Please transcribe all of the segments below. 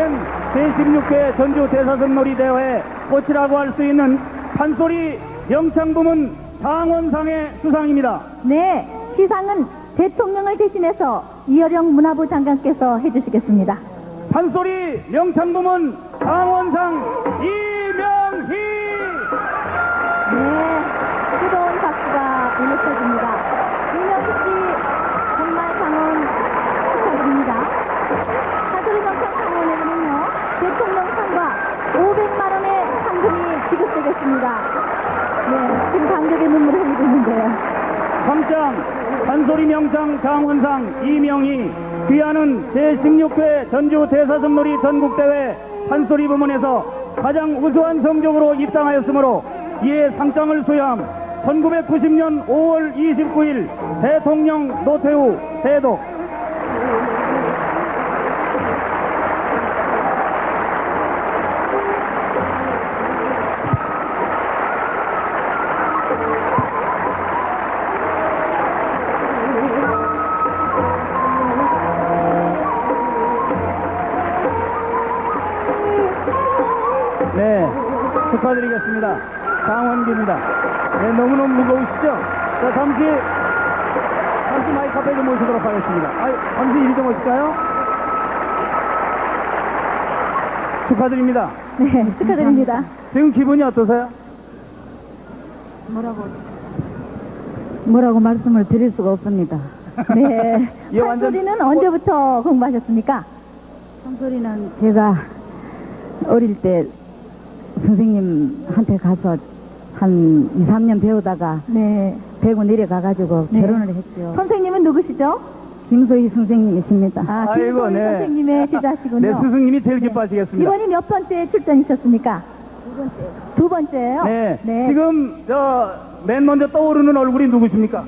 네, 이번엔 제16회 전주 대사선놀이 대회 꽃이라고 할 수 있는 판소리 명창부문 장원상의 수상입니다. 네, 시상은 대통령을 대신해서 이어령 문화부 장관께서 해주시겠습니다. 판소리 명창부문 장원상 이 판소리 명창 장원상 이명희 귀하는 제16회 전주 대사선놀이 전국대회 판소리 부문에서 가장 우수한 성적으로 입상하였으므로 이에 상장을 수여함. 1990년 5월 29일 대통령 노태우 대독 축하드리겠습니다. 강원기입니다. 네, 너무너무 무거우시죠? 자, 잠시, 잠시 마이크 앞에 좀 모시도록 하겠습니다. 아, 잠시 이리 좀 오실까요? 축하드립니다. 네, 축하드립니다. 지금 기분이 어떠세요? 뭐라고 뭐라고 말씀을 드릴 수가 없습니다. 네, 예, 완전- 판소리는 언제부터 공부하셨습니까? 판소리는 제가 어릴 때 선생님한테 가서 한 2, 3년 배우다가 네, 대구 내려가가지고 네. 결혼을 했죠. 선생님은 누구시죠? 김소희 선생님이십니다. 아, 아이고, 김소희 네. 선생님의 제자시군요. 네, 스승님이 제일 기뻐하시겠습니다. 이번이 몇 번째 출전이셨습니까? 두 번째. 두 번째예요? 네, 네. 지금, 저, 맨 먼저 떠오르는 얼굴이 누구십니까?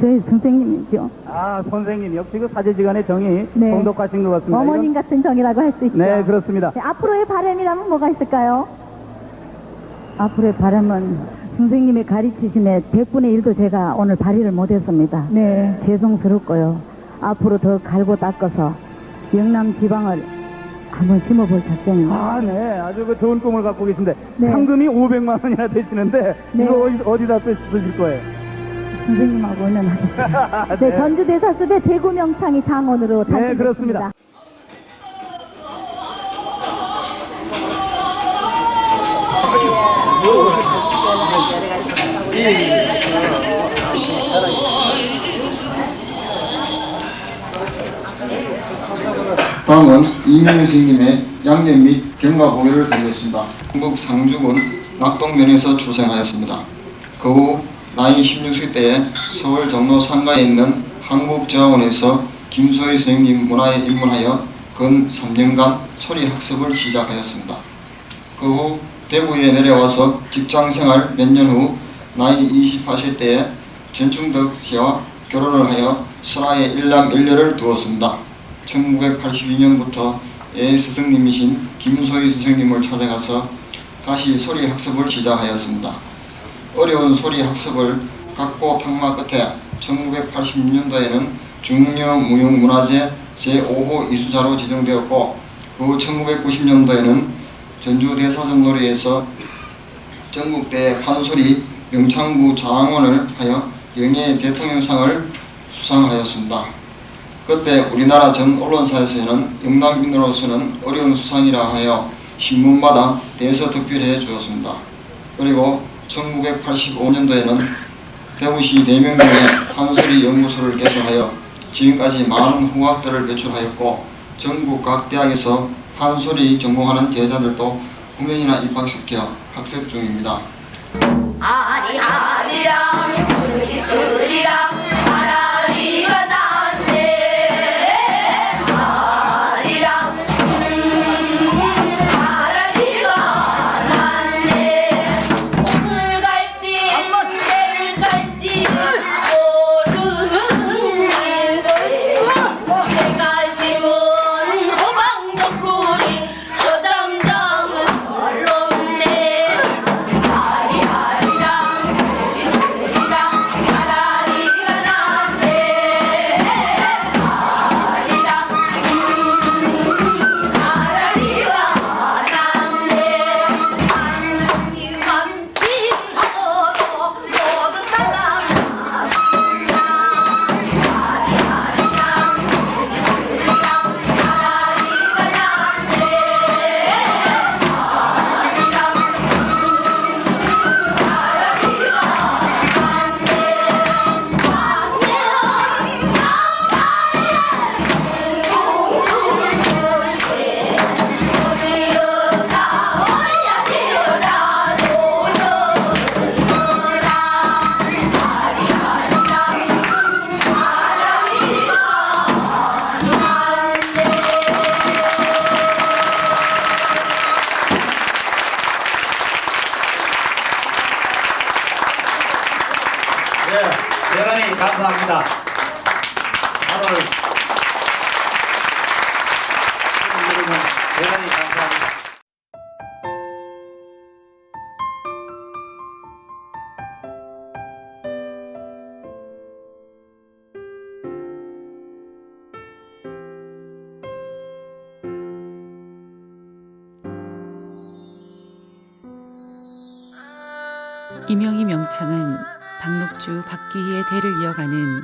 저희 선생님이죠. 아, 선생님. 역시 그 사제지간의 정이 네. 동독하신 것 같습니다. 어머님 같은 정이라고 할 수 있죠. 네, 그렇습니다. 네, 앞으로의 바람이라면 뭐가 있을까요? 앞으로의 바람은 선생님의 가르치심에 100분의 1도 제가 오늘 발휘를 못했습니다. 네. 죄송스럽고요. 앞으로 더 갈고 닦아서 영남 지방을 한번 심어볼 작정입니다. 아, 네. 아주 그 좋은 꿈을 갖고 계신데 네. 상금이 500만 원이나 되시는데 네. 이거 어디, 어디다 쓰- 쓰실 거예요? 선생님하고 의논하겠습니다. 네, 전주대사숲의 대구 명창이 장원으로 네, 탄생했습니다. 그렇습니다. 다음은 이명희 선생님의 양념 및 경과 보기를 드리겠습니다. 한국 상주군 낙동면에서 출생하였습니다. 그 후 나이 16세 때에 서울 종로 상가에 있는 한국저학원에서 김소희 선생님 문화에 입문하여 근 3년간 소리 학습을 시작하였습니다. 그 후 대구에 내려와서 직장생활 몇 년 후 나이 28세 때에 전충덕 씨와 결혼을 하여 슬하에 일남 일녀를 두었습니다. 1982년부터 애 스승님이신 김소희 선생님을 찾아가서 다시 소리 학습을 시작하였습니다. 어려운 소리 학습을 각고 탕마 끝에 1986년도에는 중요무용문화재 제5호 이수자로 지정되었고 그후 1990년도에는 전주 대사전놀이에서 전국대 판소리 명창부 장원을 하여 영예 대통령상을 수상하였습니다. 그때 우리나라 전 언론사에서는 영남인으로서는 어려운 수상이라 하여 신문마다 대서특필해 주었습니다. 그리고 1985년도에는 대구시 대명동에 판소리 연구소를 개설하여 지금까지 많은 후학들을 배출하였고 전국 각 대학에서 판소리 전공하는 제자들도 9명이나 입학시켜 학습 중입니다. 아리아 이명희 명창은 박록주, 박기희의 대를 이어가는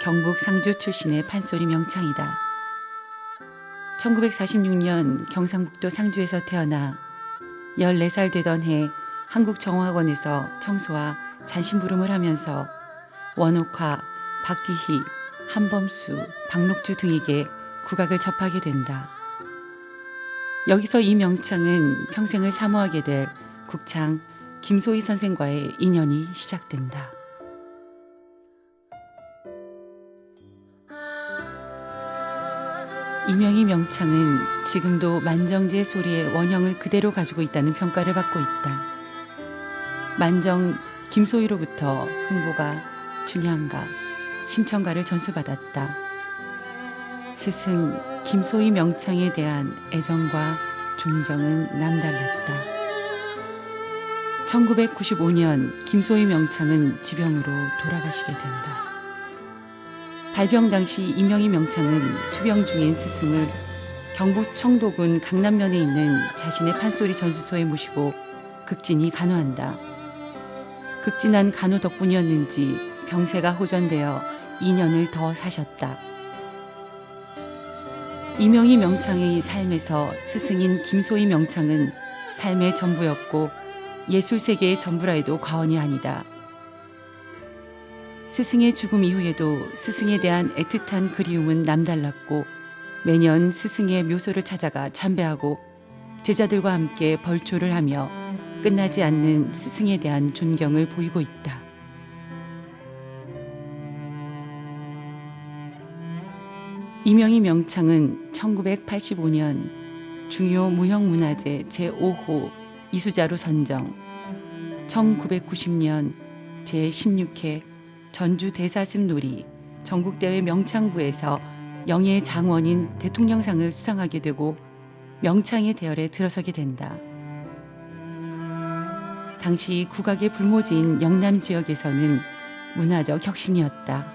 경북 상주 출신의 판소리 명창이다. 1946년 경상북도 상주에서 태어나 14살 되던 해 한국정화원에서 청소와 잔심부름을 하면서 원옥화, 박기희, 한범수, 박록주 등에게 국악을 접하게 된다. 여기서 이 명창은 평생을 사모하게 될 국창 김소희 선생과의 인연이 시작된다. 이명희 명창은 지금도 만정제 소리의 원형을 그대로 가지고 있다는 평가를 받고 있다. 만정 김소희로부터 흥보가, 준향가, 심청가를 전수받았다. 스승 김소희 명창에 대한 애정과 존경은 남달랐다. 1995년 김소희 명창은 지병으로 돌아가시게 된다. 발병 당시 이명희 명창은 투병 중인 스승을 경북 청도군 강남면에 있는 자신의 판소리 전수소에 모시고 극진히 간호한다. 극진한 간호 덕분이었는지 병세가 호전되어 2년을 더 사셨다. 이명희 명창의 삶에서 스승인 김소희 명창은 삶의 전부였고 예술 세계의 전부라 해도 과언이 아니다. 스승의 죽음 이후에도 스승에 대한 애틋한 그리움은 남달랐고 매년 스승의 묘소를 찾아가 참배하고 제자들과 함께 벌초를 하며 끝나지 않는 스승에 대한 존경을 보이고 있다. 이명희 명창은 1985년 중요 무형문화재 제5호 이수자로 선정, 1990년 제16회 전주 대사슴 놀이 전국대회 명창부에서 영예 장원인 대통령상을 수상하게 되고 명창의 대열에 들어서게 된다. 당시 국악의 불모지인 영남 지역에서는 문화적 혁신이었다.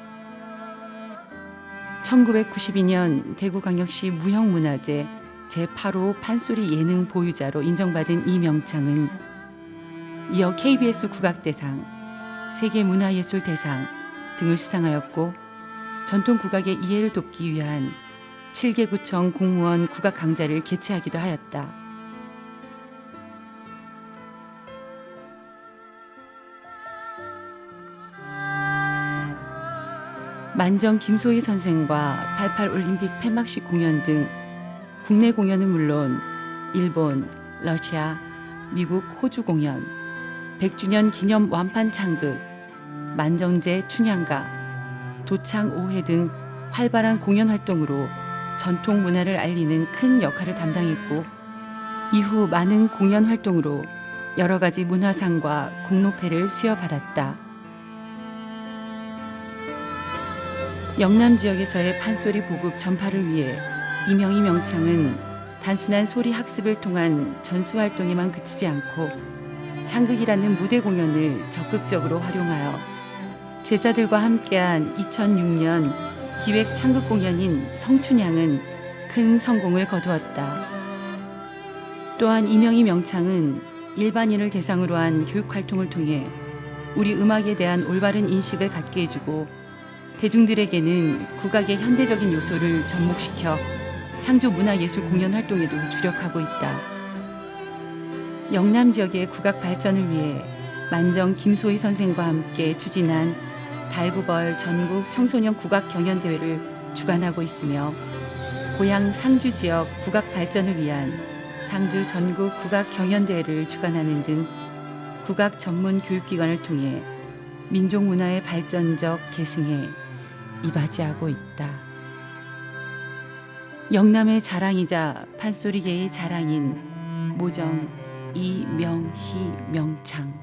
1992년 대구광역시 무형문화재 제8호 판소리 예능 보유자로 인정받은 이명창은 이어 KBS 국악대상, 세계문화예술대상 등을 수상하였고 전통 국악의 이해를 돕기 위한 7개 구청 공무원 국악 강좌를 개최하기도 하였다. 만정 김소희 선생과 88 올림픽 폐막식 공연 등 국내 공연은 물론 일본, 러시아, 미국, 호주 공연, 100주년 기념 완판 창극, 만정제 춘향가, 도창 오해 등 활발한 공연 활동으로 전통 문화를 알리는 큰 역할을 담당했고 이후 많은 공연 활동으로 여러 가지 문화상과 공로패를 수여받았다. 영남 지역에서의 판소리 보급 전파를 위해 이명희 명창은 단순한 소리 학습을 통한 전수 활동에만 그치지 않고 창극이라는 무대 공연을 적극적으로 활용하여 제자들과 함께한 2006년 기획 창극 공연인 성춘향은 큰 성공을 거두었다. 또한 이명희 명창은 일반인을 대상으로 한 교육 활동을 통해 우리 음악에 대한 올바른 인식을 갖게 해주고 대중들에게는 국악의 현대적인 요소를 접목시켜 창조 문화예술 공연 활동에도 주력하고 있다. 영남 지역의 국악 발전을 위해 만정 김소희 선생과 함께 추진한 달구벌 전국 청소년 국악 경연 대회를 주관하고 있으며 고향 상주 지역 국악 발전을 위한 상주 전국 국악 경연 대회를 주관하는 등 국악 전문 교육기관을 통해 민족 문화의 발전적 계승에 이바지하고 있다. 영남의 자랑이자 판소리계의 자랑인 모정 이명희 명창